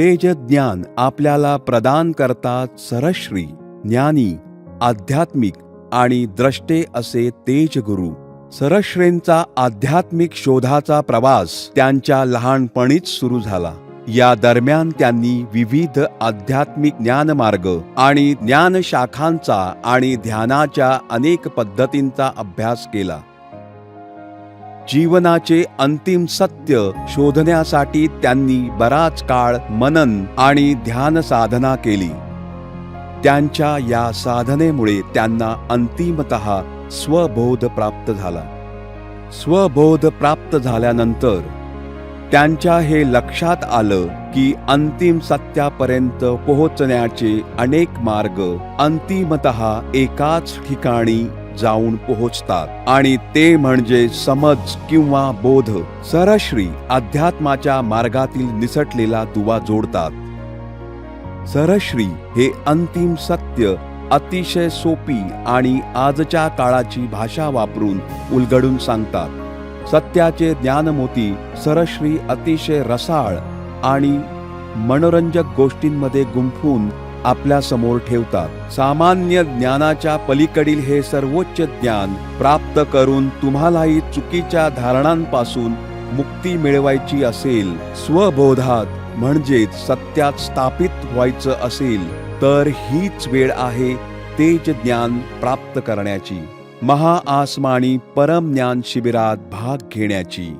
तेज ज्ञान आपल्याला प्रदान करतात सरश्री ज्ञानी आध्यात्मिक आणि द्रष्टे असे तेज गुरु. सरश्रेंचा आध्यात्मिक शोधाचा प्रवास त्यांच्या लहानपणीच सुरू झाला. या दरम्यान त्यांनी विविध आध्यात्मिक ज्ञानमार्ग आणि ज्ञानशाखांचा आणि ध्यानाच्या अनेक पद्धतींचा अभ्यास केला. जीवनाचे अंतिम सत्य शोधण्यासाठी त्यांनी बराच काळ मनन आणि ध्यान साधना केली. त्यांच्या या साधनेमुळे त्यांना अंतिमत स्वबोध प्राप्त झाला. स्वबोध प्राप्त झाल्यानंतर त्यांच्या हे लक्षात आलं की अंतिम सत्यापर्यंत पोहोचण्याचे अनेक मार्ग अंतिमत एकाच ठिकाणी जाऊन पोहोचतात. आणि ते म्हणजे समज किंवा बोध सरश्री अध्यात्माच्या मार्गातील निसटलेला दुवा जोडतात. सरश्री हे अंतिम सत्य अतिशय सोपी आणि आजच्या काळाची भाषा वापरून उलगडून सांगतात. सत्याचे ज्ञानमोती सरश्री अतिशय रसाळ आणि मनोरंजक गोष्टींमध्ये गुंफून आपल्यासमोर ठेवतात. सामान्य ज्ञानाच्या पलीकडील हे सर्वोच्च ज्ञान प्राप्त करून तुम्हालाही चुकीच्या धारणांपासून मुक्ती मिळवायची असेल स्वबोधात म्हणजेच सत्यात स्थापित व्हायचं असेल तर हीच वेळ आहे तेज ज्ञान प्राप्त करण्याची. महाआसमानी परम ज्ञान शिबिरात भाग घेण्याची.